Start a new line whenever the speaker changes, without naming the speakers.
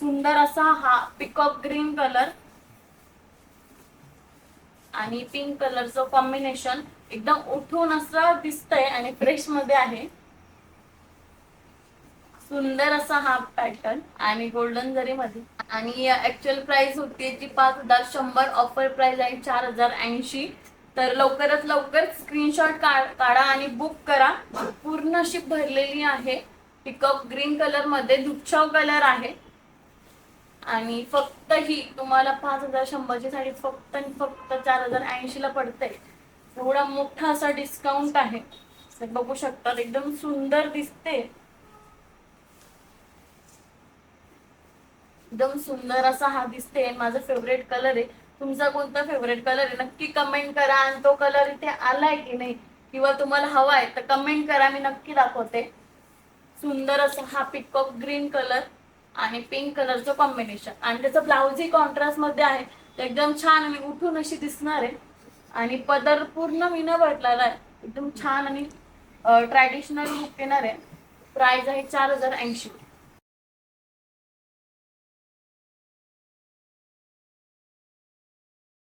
सुंदर असा हा पिकअप ग्रीन कलर आणि पिंक कलरचं कॉम्बिनेशन एकदम उठून असं दिसतंय आणि फ्रेशमध्ये आहे. सुंदर असा हा पॅटर्न आणि गोल्डन जरी मध्ये. आणि ऍक्च्युअल प्राइस होती जी पाच हजार शंभर ऑफर प्राइस आहे चार हजार ऐंशी. तर लवकरात लवकर स्क्रीनशॉट काढा आणि बुक करा. पूर्ण अशी भरलेली आहे. पिकअप ग्रीन कलरमध्ये दुच्छाव कलर आहे. आणि फक्त ही तुम्हाला पाच हजार शंभरची साडी फक्त आणि फक्त चार हजार ऐंशी ला पडते. एवढा मोठा असा डिस्काउंट आहे. बघू शकतात एकदम सुंदर दिसते. एकदम सुंदर असा हा दिसते. माझा फेवरेट कलर आहे. तुमचा कोणता फेवरेट कलर आहे? नक्की कमेंट करा. आणि तो कलर इथे आलाय की नाही किंवा तुम्हाला हवा आहे तर कमेंट करा. मी नक्की दाखवते. सुंदर असा हा पिकॉक ग्रीन कलर आणि पिंक कलरचं कॉम्बिनेशन आणि त्याचं ब्लाउजही कॉन्ट्रास्टमध्ये आहे. एकदम छान आणि उठून अशी दिसणार आहे. आणि पदर पूर्ण मी न भटलेला आहे. एकदम छान आणि ट्रॅडिशनल लुक येणार आहे. प्राइस आहे चार हजार ऐंशी.